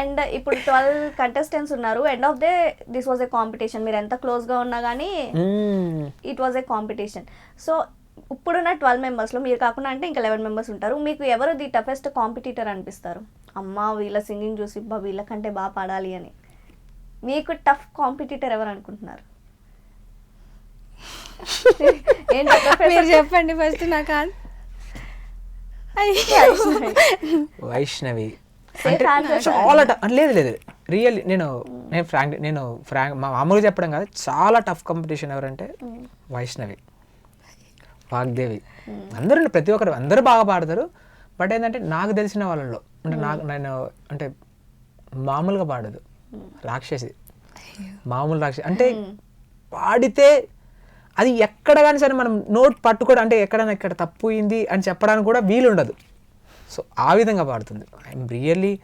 And ఇప్పుడు twelve contestants ఉన్నారు. End of day this was a competition మీరు ఎంత క్లోజ్గా ఉన్నా కానీ. It was a competition so ఇప్పుడున్న ట్వెల్వ్ మెంబర్స్లో మీరు కాకుండా అంటే ఇంకా లెవెన్ మెంబర్స్ ఉంటారు. మీకు ఎవరు ది టఫెస్ట్ కాంపిటీటర్ అనిపిస్తారు? అమ్మ వీళ్ళ సింగింగ్ చూసి బా వీళ్ళకంటే బాగా పాడాలి అని. మీకు టఫ్ కాంపిటీటర్ ఎవరు అనుకుంటున్నారు? మీరు చెప్పండి ఫస్ట్ నాకు వైష్ణవి. చాలా లేదు లేదు రియల్లీ నేను నేను ఫ్రాంక్ నేను ఫ్రాంక్ మా మామూలుగా చెప్పడం కాదు. చాలా టఫ్ కాంపిటీషన్ ఎవరంటే వైష్ణవి వాగ్దేవి. అందరూ ప్రతి ఒక్కరు అందరూ బాగా పాడతారు. బట్ ఏంటంటే నాకు తెలిసిన వాళ్ళలో అంటే నాకు నేను అంటే మామూలుగా పాడదు. రాక్షసి. మామూలు రాక్షసి. అంటే పాడితే అది ఎక్కడ కానీ సరే మనం నోట్ పట్టుకోవడం అంటే ఎక్కడైనా ఇక్కడ తప్పు అయింది అని చెప్పడానికి కూడా వీలు ఉండదు సో ఆ విధంగా పాడుతుంది. ఐఎమ్ రియల్లీ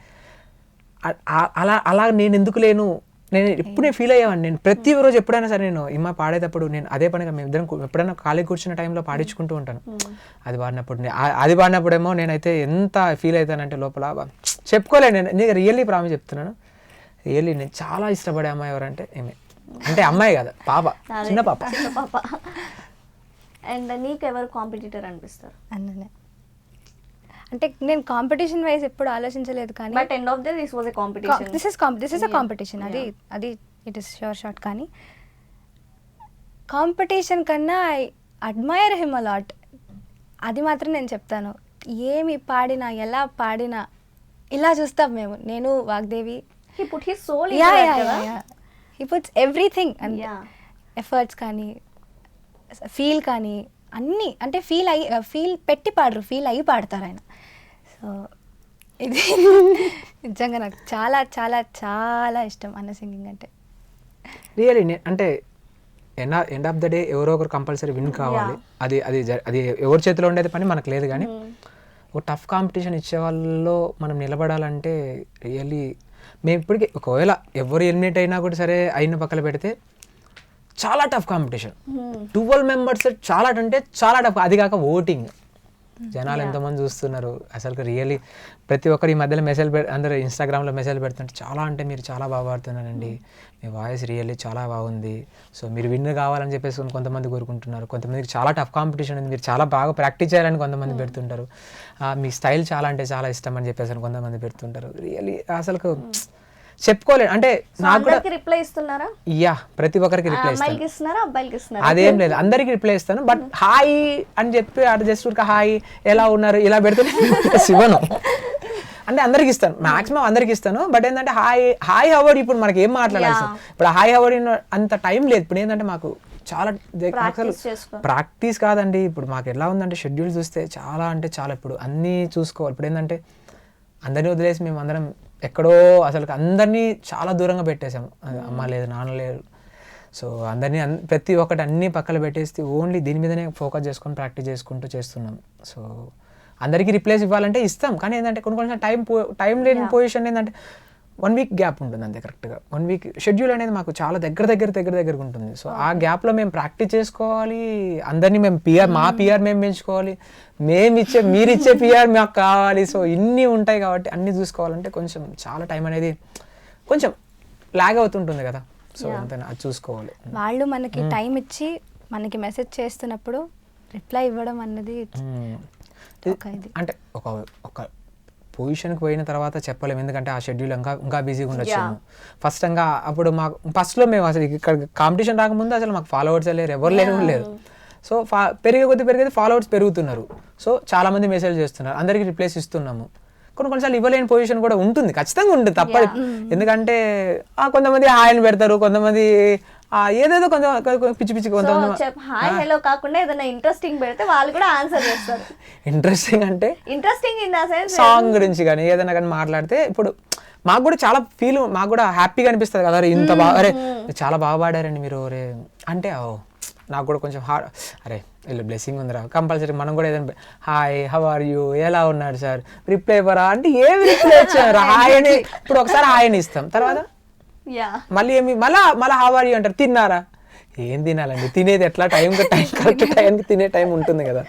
అలా అలా నేను ఎందుకు లేను? నేను ఎప్పుడు ఫీల్ అయ్యేవాడిని. నేను ప్రతి రోజు ఎప్పుడైనా సరే నేను ఇమ్మ పాడేటప్పుడు నేను అదే పనిగా మేము ఇద్దరం ఎప్పుడైనా ఖాళీ కూర్చున్న టైంలో పాడించుకుంటూ ఉంటాను. అది పాడినప్పుడు నే- ఆ- అది పాడినప్పుడేమో నేనైతే ఎంత ఫీల్ అవుతానంటే లోపల చెప్పుకోలేను నేను నీకు రియల్లీ ప్రామిస్ చెప్తున్నాను. రియల్లీ నేను చాలా ఇష్టపడే అమ్మాయి ఎవరంటే ఏమే అంటే అమ్మాయి కదా పాప. అదే, చిన్న పాప. చిన్న పాప. అండ్ నీకు ఎవరు కాంపిటీటర్ అనిపిస్తారు? అన్ననే. అంటే నేను కాంపిటీషన్ వైజ్ ఎప్పుడు ఆలోచించలేదు కానీ but end of the this was a competition this is this is a competition అది అది ఇట్ ఇస్ షోర్ షార్ట్ కానీ కాంపిటీషన్ కన్నా I admire him a lot అది మాత్రం నేను చెప్తాను. ఏమి పాడినా ఎలా పాడినా ఇలా చూస్తాం మేము. నేను Vagdevi. He put soul yeah yeah yeah he puts everything and. Efforts కానీ ఫీల్ కానీ అన్నీ అంటే ఫీల్ అయ్యి ఫీల్ పెట్టి పాడరు ఫీల్ అయ్యి పాడతారు ఆయన. సో ఇది నిజంగా నాకు చాలా చాలా చాలా ఇష్టం అన్న సింగింగ్ అంటే. రియలీ అంటే end end of the day ఎవరో ఒకరు కంపల్సరీ విన్ కావాలి. అది అది అది ఎవరి చేతిలో ఉండేది పని మనకు లేదు కానీ ఒక టఫ్ కాంపిటీషన్ ఇచ్చే వాళ్ళలో మనం నిలబడాలంటే రియల్లీ మేము ఇప్పటికీ ఒకవేళ ఎవరు ఎలిమినేట్ అయినా కూడా సరే అయిన పక్కన పెడితే చాలా టఫ్ కాంపిటీషన్ ట్వెల్వ్ మెంబర్స్ చాలా అంటే చాలా టఫ్ అది కాక ఓటింగ్ జనాలు ఎంతమంది చూస్తున్నారు? అసలు రియల్లీ ప్రతి ఒక్కరు ఈ మధ్యలో మెసేజ్ పె అందరూ ఇన్స్టాగ్రామ్లో మెసేజ్ పెడుతుంటే చాలా అంటే మీరు చాలా బాగా పాడుతున్నారండి మీ వాయిస్ రియల్లీ చాలా బాగుంది. సో మీరు విన్ కావాలని చెప్పేసి కొంతమంది కోరుకుంటున్నారు. కొంతమందికి చాలా టఫ్ కాంపిటీషన్ ఉంది. మీరు చాలా బాగా ప్రాక్టీస్ చేయాలని కొంతమంది పెడుతుంటారు. ఆ, మీ స్టైల్ చాలా అంటే చాలా ఇష్టం అని చెప్పేసి అని కొంతమంది పెడుతుంటారు. రియల్లీ అసలు చెప్పుకోలేదు అంటే నాకు కూడా రిప్లై ఇస్తున్నారా? యా ప్రతి ఒక్కరికి రిప్లై ఇస్తున్నారా అదేం లేదు అందరికి రిప్లై ఇస్తాను. బట్ హాయ్ అని చెప్పి అటు జస్ట్ ఊరికే హాయ్ ఎలా ఉన్నారు? ఇలా పెడితే శివను. అంటే అందరికి ఇస్తాను. మాక్సిమం అందరికి ఇస్తాను. బట్ ఏంటంటే హాయ్ హాయ్ హవర్డ్ ఇప్పుడు మనకి ఏం మాట్లాడాలి సార్ ఇప్పుడు హాయ్ హవర్డ్ అంత టైం లేదు. ఇప్పుడు ఏంటంటే మాకు చాలా అసలు. ప్రాక్టీస్ కాదండి. ఇప్పుడు మాకు ఎలా ఉందంటే షెడ్యూల్ చూస్తే చాలా అంటే చాలా. ఇప్పుడు అన్నీ చూసుకోవాలి. ఇప్పుడు ఏంటంటే అందరినీ వదిలేసి మేము అందరం ఎక్కడో అసలు అందరినీ చాలా దూరంగా అది అమ్మ లేదు నాన్న లేరు. సో అందరినీ అన్- ప్రతి ఒక్కటి అన్నీ పక్కన పెట్టేసి ఓన్లీ దీని మీదనే ఫోకస్ చేసుకొని ప్రాక్టీస్ చేసుకుంటూ చేస్తున్నాం. సో అందరికీ రిప్లేస్ ఇవ్వాలంటే ఇస్తాం. కానీ ఏంటంటే కొన్ని కొన్ని టైం టైం లేని పొజిషన్ ఏంటంటే వన్ వీక్ గ్యాప్ ఉంటుంది అంతే కరెక్ట్గా. వన్ వీక్ షెడ్యూల్ అనేది మాకు చాలా దగ్గర దగ్గర దగ్గర దగ్గర ఉంటుంది. సో ఆ గ్యాప్లో మేము ప్రాక్టీస్ చేసుకోవాలి. అందరినీ మేము పిఆర్ మా పిఆర్ మేము పెంచుకోవాలి. మేము ఇచ్చే మీరు ఇచ్చే పిఆర్ మాకు కావాలి. సో ఇన్ని ఉంటాయి కాబట్టి అన్ని చూసుకోవాలంటే కొంచెం చాలా టైం అనేది కొంచెం లాగ్ అవుతుంటుంది కదా. సో అంతే అది చూసుకోవాలి. వాళ్ళు మనకి టైం ఇచ్చి మనకి మెసేజ్ చేస్తున్నప్పుడు రిప్లై ఇవ్వడం అన్నది అంటే ఒక ఒక పొజిషన్కి పోయిన తర్వాత చెప్పలేము. ఎందుకంటే ఆ షెడ్యూల్ ఇంకా ఇంకా బిజీగా ఉండొచ్చు. ఫస్ట్ ఇంకా అప్పుడు మాకు ఫస్ట్లో మేము అసలు ఇక్కడ కాంపిటీషన్ రాకముందు అసలు మాకు ఫాలోవర్స్ లేరు ఎవరు లేరు కూడా లేరు. సో ఫా పెరిగే కొద్ది పెరిగేది ఫాలోవర్స్ పెరుగుతున్నారు. సో చాలా మంది మెసేజ్ చేస్తున్నారు. అందరికీ రిప్లేస్ ఇస్తున్నాము. కొన్ని కొన్నిసార్లు ఇవ్వలేని పొజిషన్ కూడా ఉంటుంది. ఖచ్చితంగా ఉంటుంది తప్పదు. ఎందుకంటే ఆ, కొంతమంది హాయిని పెడతారు కొంతమంది ఏదేదో కొంత పిచ్చి పిచ్చి చెప్ హాయ్ హలో కాకుండా ఏదైనా ఇంట్రెస్టింగ్ పెడితే వాళ్ళు కూడా ఆన్సర్ చేస్తారు. ఇంట్రెస్టింగ్ అంటే? Interesting in the sense song గురించి కానీ ఏదైనా కానీ మాట్లాడితే ఇప్పుడు మాకు కూడా చాలా ఫీల్ మాకు కూడా హ్యాపీగా అనిపిస్తుంది కదా అరే ఇంత బాగా అరే చాలా బాగా పాడారండి మీరు అరే. అంటే ఓ నాకు కూడా కొంచెం హార్డ్ అరే వీళ్ళు బ్లెస్సింగ్ ఉందిరా. కంపల్సరీ మనం కూడా ఏదైనా హాయ్ హవ్ ఆర్ యూ ఎలా ఉన్నాడు సార్ రిప్లై ఇవ్వరా? అంటే ఏమి రిప్లై ఇచ్చారు? హాయ్ అని ఇప్పుడు ఒకసారి హాయ్ అని ఇస్తాం. తర్వాత? మళ్ళీ ఏమి మళ్ళా మళ్ళీ హవ్ ఆర్ యూ అంటారు. తిన్నారా? ఏం తినాలండి? తినేది ఎట్లా? టైం టైం కరెక్ట్ టైంకి తినే టైం ఉంటుంది కదా.